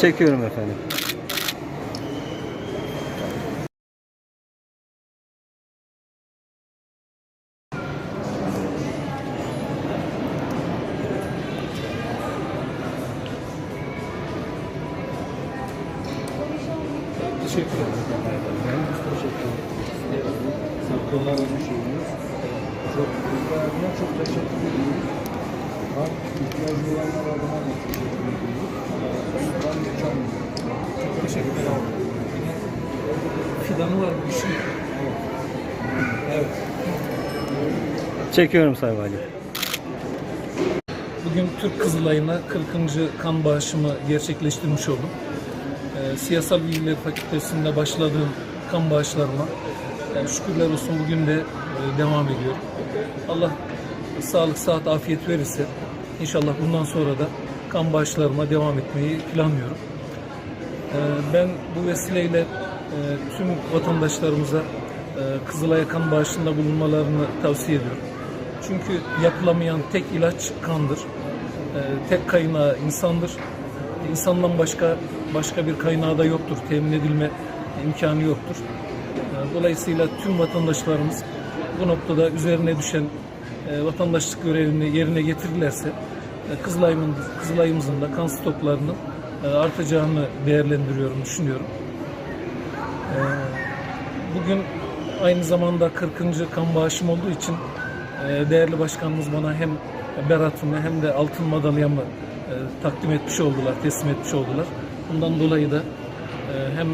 Çekiyorum efendim. Teşekkür ederim. Teşekkür ederim. Çok teşekkür ediyoruz. İhtiyacı olanlar adına. Çekiyorum Sayın Valim. Bugün Türk Kızılay'ına 40. kan bağışımı gerçekleştirmiş oldum. Ee, Siyasal Bilgiler Fakültesi'nde başladığım kan bağışlarıma yani şükürler olsun bugün de e, devam ediyor. Allah sağlık, sıhhat, afiyet verirse inşallah bundan sonra da kan bağışlarıma devam etmeyi planlıyorum. Ee, Ben bu vesileyle e, tüm vatandaşlarımıza e, Kızılay'a kan bağışında bulunmalarını tavsiye ediyorum. Çünkü yapılamayan tek ilaç kandır. Ee, Tek kaynağı insandır. İnsandan başka başka bir kaynağı da yoktur. Temin edilme imkanı yoktur. Ee, Dolayısıyla tüm vatandaşlarımız bu noktada üzerine düşen e, vatandaşlık görevini yerine getirirlerse e, Kızılay'ımın, Kızılay'ımızın da kan stoklarının e, artacağını değerlendiriyorum, düşünüyorum. Ee, Bugün aynı zamanda 40. kan bağışım olduğu için e, değerli başkanımız bana hem beratımı hem de altın madalyamı e, takdim etmiş oldular, teslim etmiş oldular. Bundan dolayı da e, hem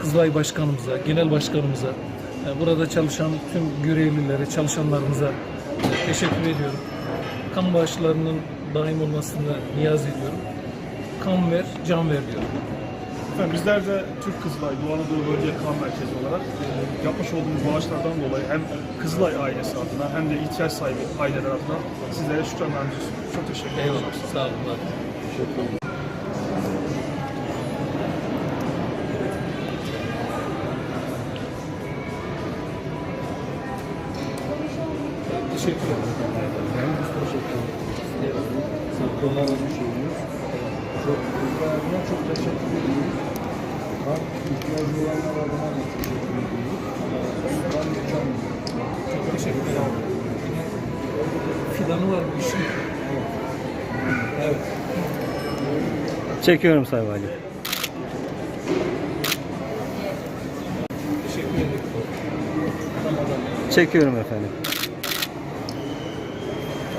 Kızılay Başkanımıza, Genel Başkanımıza, e, burada çalışan tüm görevlilere, çalışanlarımıza e, teşekkür ediyorum. Kan bağışlarının daim olmasını niyaz ediyorum. Kan ver, can ver diyorum. Efendim bizler de Türk Kızılay, Doğu Anadolu Bölge Kan Merkezi olarak e, yapmış olduğumuz bağışlardan dolayı hem Kızılay ailesi adına hem de ihtiyaç sahibi aileler adına sizlere şükranlarımızı sunuyoruz. Çok teşekkür ederim. Eyvallah. Sağ olun. Teşekkür ederim. Ben teşekkür ederim. Saklılar şeyimiz. Çok güzel, çok teşekkür ediyoruz. İhtiyacı olanlar adına da teşekkür ediyoruz. Geçen Çok teşekkür ederim. Fidanı var bu işin. Evet. Çekiyorum Sayın. Teşekkür ederim. Çekiyorum efendim.